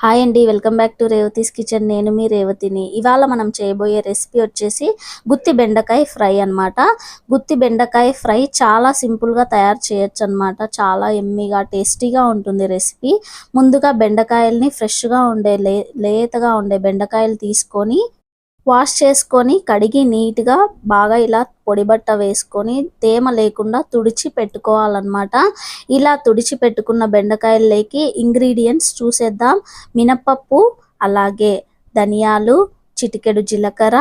Hi అండి welcome back to Revathi's kitchen నేను మీ రేవతిని ఇవాళ మనం చేయబోయే రెసిపీ వచ్చేసి గుత్తి బెండకాయ ఫ్రై అన్నమాట. గుత్తి బెండకాయ ఫ్రై చాలా సింపుల్గా తయారు చేయొచ్చు అనమాట చాలా ఎమ్మిగా టేస్టీగా ఉంటుంది రెసిపీ ముందుగా బెండకాయల్ని ఫ్రెష్గా ఉండే లే లేతగా ఉండే బెండకాయలు తీసుకొని వాష్ చేసుకొని కడిగి నీట్గా బాగా ఇలా పొడి బట్ట వేసుకొని తేమ లేకుండా తుడిచి పెట్టుకోవాలన్నమాట. ఇలా తుడిచి పెట్టుకున్న బెండకాయల్లోకి ఇంగ్రీడియంట్స్ చూసేద్దాం. మినపప్పు అలాగే ధనియాలు చిటికెడు జీలకర్ర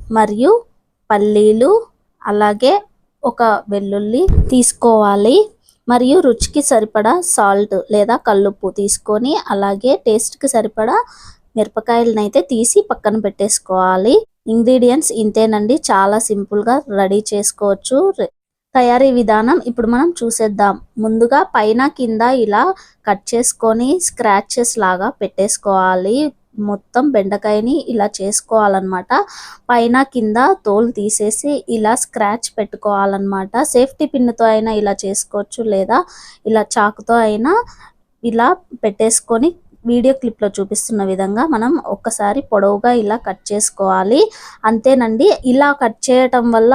మరియు పల్లీలు అలాగే ఒక వెల్లుల్లి తీసుకోవాలి. మరియు రుచికి సరిపడా సాల్ట్ లేదా కల్లుప్పు తీసుకొని అలాగే టేస్ట్కి సరిపడా మిరపకాయలనైతే అయితే తీసి పక్కన పెట్టేసుకోవాలి. ఇంగ్రీడియంట్స్ ఇంతేనండి. చాలా సింపుల్గా రెడీ చేసుకోవచ్చు. తయారీ విధానం ఇప్పుడు మనం చూసేద్దాం. ముందుగా పైన కింద ఇలా కట్ చేసుకొని స్క్రాచెస్ లాగా పెట్టేసుకోవాలి. మొత్తం బెండకాయని ఇలా చేసుకోవాలన్నమాట. పైన కింద తోలు తీసేసి ఇలా స్క్రాచ్ పెట్టుకోవాలన్నమాట. సేఫ్టీ పిన్నుతో అయినా ఇలా చేసుకోవచ్చు లేదా ఇలా చాకుతో అయినా ఇలా పెట్టేసుకొని వీడియో క్లిప్లో చూపిస్తున్న విధంగా మనం ఒక్కసారి పొడవుగా ఇలా కట్ చేసుకోవాలి. అంతేనండి ఇలా కట్ చేయటం వల్ల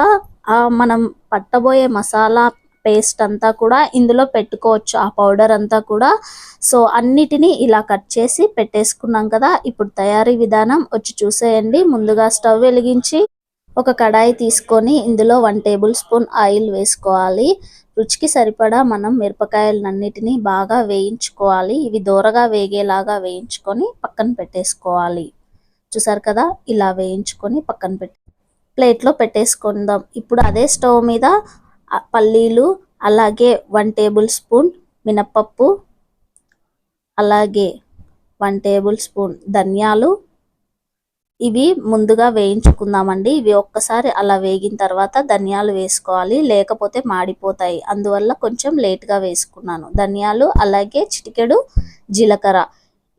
మనం పట్టబోయే మసాలా పేస్ట్ అంతా కూడా ఇందులో పెట్టుకోవచ్చు ఆ పౌడర్ అంతా కూడా. సో అన్నిటినీ ఇలా కట్ చేసి పెట్టేసుకున్నాం కదా ఇప్పుడు తయారీ విధానం వచ్చి చూసేయండి. ముందుగా స్టవ్ వెలిగించి ఒక కడాయి తీసుకొని ఇందులో వన్ టేబుల్ స్పూన్ ఆయిల్ వేసుకోవాలి. రుచికి సరిపడా మనం మిరపకాయలన్నిటినీ బాగా వేయించుకోవాలి. ఇవి దూరగా వేగేలాగా వేయించుకొని పక్కన పెట్టేసుకోవాలి. చూసారు కదా? ఇలా వేయించుకొని పక్కన పెట్టి ప్లేట్లో పెట్టేసుకుందాం. ఇప్పుడు అదే స్టవ్ మీద పల్లీలు అలాగే వన్ టేబుల్ స్పూన్ మినప్పప్పు అలాగే వన్ టేబుల్ స్పూన్ ధనియాలు ఇవి ముందుగా వేయించుకుందామండి. ఇవి ఒక్కసారి అలా వేగిన తర్వాత ధనియాలు వేసుకోవాలి. లేకపోతే మాడిపోతాయి. అందువల్ల కొంచెం లేట్గా వేసుకున్నాను. ధనియాలు అలాగే చిటికెడు జీలకర్ర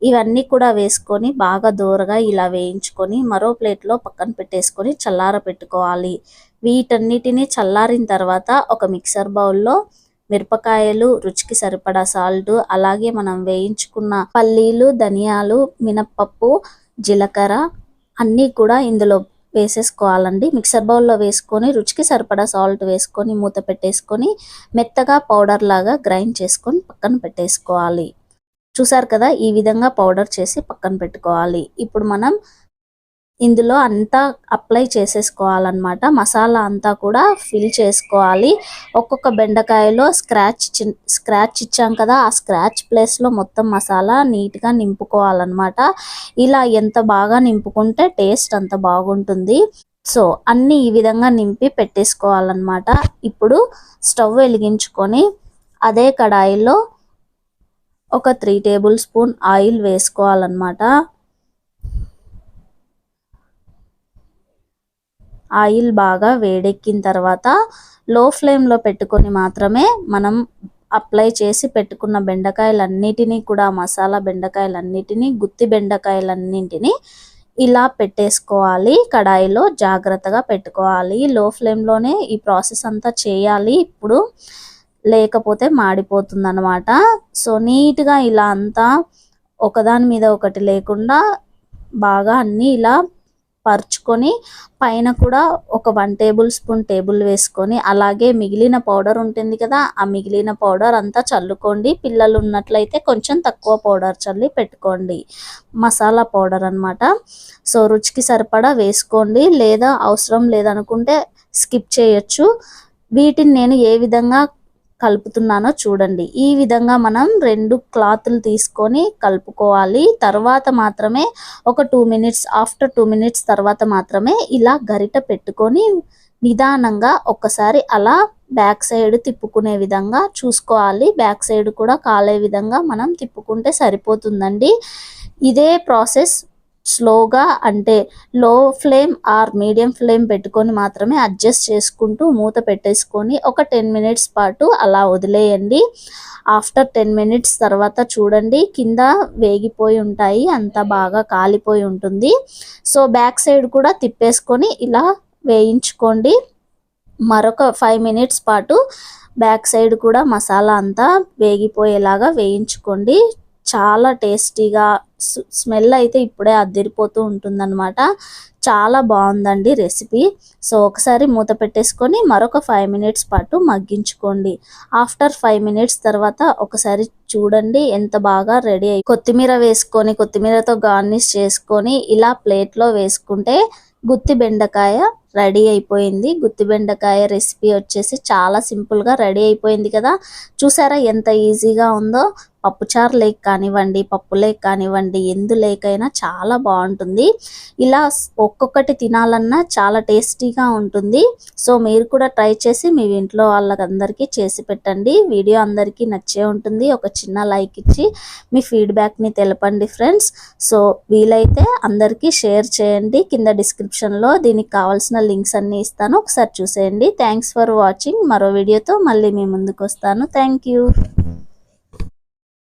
ఇవన్నీ కూడా వేసుకొని బాగా దూరగా ఇలా వేయించుకొని మరో ప్లేట్లో పక్కన పెట్టేసుకొని చల్లార పెట్టుకోవాలి. వీటన్నిటిని చల్లారిన తర్వాత ఒక మిక్సర్ బౌల్లో మిరపకాయలు రుచికి సరిపడా సాల్ట్ అలాగే మనం వేయించుకున్న పల్లీలు ధనియాలు మినప్పప్పు జీలకర్ర అన్నీ కూడా ఇందులో వేసేసుకోవాలండి. మిక్సర్ బౌల్లో వేసుకొని రుచికి సరిపడా సాల్ట్ వేసుకొని మూత పెట్టేసుకొని మెత్తగా పౌడర్ లాగా గ్రైండ్ చేసుకొని పక్కన పెట్టేసుకోవాలి. చూసారు కదా ఈ విధంగా పౌడర్ చేసి పక్కన పెట్టుకోవాలి. ఇప్పుడు మనం ఇందులో అంతా అప్లై చేసేసుకోవాలన్నమాట. మసాలా అంతా కూడా ఫిల్ చేసుకోవాలి. ఒక్కొక్క బెండకాయలో స్క్రాచ్ స్క్రాచ్ ఇచ్చాం కదా ఆ స్క్రాచ్ ప్లేస్లో మొత్తం మసాలా నీట్గా నింపుకోవాలన్నమాట. ఇలా ఎంత బాగా నింపుకుంటే టేస్ట్ అంత బాగుంటుంది. సో అన్నీ ఈ విధంగా నింపి పెట్టేసుకోవాలన్నమాట. ఇప్పుడు స్టవ్ వెలిగించుకొని అదే కడాయిలో ఒక త్రీ టేబుల్ స్పూన్ ఆయిల్ వేసుకోవాలన్నమాట. ఆయిల్ బాగా వేడెక్కిన తర్వాత లో ఫ్లేమ్లో పెట్టుకొని మాత్రమే మనం అప్లై చేసి పెట్టుకున్న బెండకాయలన్నిటినీ కూడా మసాలా బెండకాయలన్నిటినీ గుత్తి బెండకాయలన్నింటినీ ఇలా పెట్టేసుకోవాలి. కడాయిలో జాగ్రత్తగా పెట్టుకోవాలి. లో ఫ్లేమ్లోనే ఈ ప్రాసెస్ అంతా చేయాలి. ఇప్పుడు లేకపోతే మాడిపోతుంది అనమాట సో నీట్గా ఇలా అంతా ఒకదాని మీద ఒకటి లేకుండా బాగా అన్నీ ఇలా పరుచుకొని పైన కూడా ఒక వన్ టేబుల్ స్పూన్ టేబుల్ వేసుకొని అలాగే మిగిలిన పౌడర్ ఉంటుంది కదా ఆ మిగిలిన పౌడర్ అంతా చల్లుకోండి. పిల్లలు ఉన్నట్లయితే కొంచెం తక్కువ పౌడర్ చల్లి పెట్టుకోండి. మసాలా పౌడర్ అనమాట సో రుచికి సరిపడా వేసుకోండి. లేదా అవసరం లేదనుకుంటే స్కిప్ చేయొచ్చు. వీటిని నేను ఏ విధంగా కలుపుతున్నానో చూడండి. ఈ విధంగా మనం రెండు క్లాతులు తీసుకొని కలుపుకోవాలి. తర్వాత మాత్రమే ఒక two minutes after two minutes తర్వాత మాత్రమే ఇలా గరిట పెట్టుకొని నిదానంగా ఒక్కసారి అలా బ్యాక్ సైడ్ తిప్పుకునే విధంగా చూసుకోవాలి. బ్యాక్ సైడ్ కూడా కాలే విధంగా మనం తిప్పుకుంటే సరిపోతుందండి. ఇదే ప్రాసెస్ స్లోగా అంటే లో ఫ్లేమ్ ఆర్ మీడియం ఫ్లేమ్ పెట్టుకొని మాత్రమే అడ్జస్ట్ చేసుకుంటూ మూత పెట్టేసుకొని ఒక టెన్ మినిట్స్ పాటు అలా వదిలేయండి. ఆఫ్టర్ టెన్ మినిట్స్ తర్వాత చూడండి కింద వేగిపోయి ఉంటాయి అంతా బాగా కాలిపోయి ఉంటుంది. సో బ్యాక్ సైడ్ కూడా తిప్పేసుకొని ఇలా వేయించుకోండి. మరొక ఫైవ్ మినిట్స్ పాటు బ్యాక్ సైడ్ కూడా మసాలా అంతా వేగిపోయేలాగా వేయించుకోండి. చాలా టేస్టీగా స్మెల్ అయితే ఇప్పుడే అద్దరిపోతూ ఉంటుందన్నమాట. చాలా బాగుందండి రెసిపీ. సో ఒకసారి మూత పెట్టేసుకొని మరొక ఫైవ్ మినిట్స్ పాటు మగ్గించుకోండి. ఆఫ్టర్ ఫైవ్ మినిట్స్ తర్వాత ఒకసారి చూడండి ఎంత బాగా రెడీ అయ్యి కొత్తిమీర వేసుకొని కొత్తిమీరతో గార్నిష్ చేసుకొని ఇలా ప్లేట్లో వేసుకుంటే గుత్తి బెండకాయ రెడీ అయిపోయింది. గుత్తి బెండకాయ రెసిపీ వచ్చేసి చాలా సింపుల్గా రెడీ అయిపోయింది కదా. చూసారా ఎంత ఈజీగా ఉందో? పప్పుచారు లేక్ కానివ్వండి పప్పు లేక్ కానివ్వండి ఎందు లేకైనా చాలా బాగుంటుంది. ఇలా ఒక్కొక్కటి తినాలన్నా చాలా టేస్టీగా ఉంటుంది. సో మీరు కూడా ట్రై చేసి మీ ఇంట్లో వాళ్ళకందరికీ చేసి పెట్టండి. వీడియో అందరికీ నచ్చే ఉంటుంది. ఒక చిన్న లైక్ ఇచ్చి మీ ఫీడ్బ్యాక్ని తెలపండి ఫ్రెండ్స్. సో వీలైతే అందరికీ షేర్ చేయండి. కింద డిస్క్రిప్షన్లో దీనికి కావాల్సిన లింక్స్ అన్నీ ఇస్తాను. ఒకసారి చూసేయండి. Thanks for watching. మరో వీడియోతో మళ్ళీ మీ ముందుకు వస్తాను. Thank you.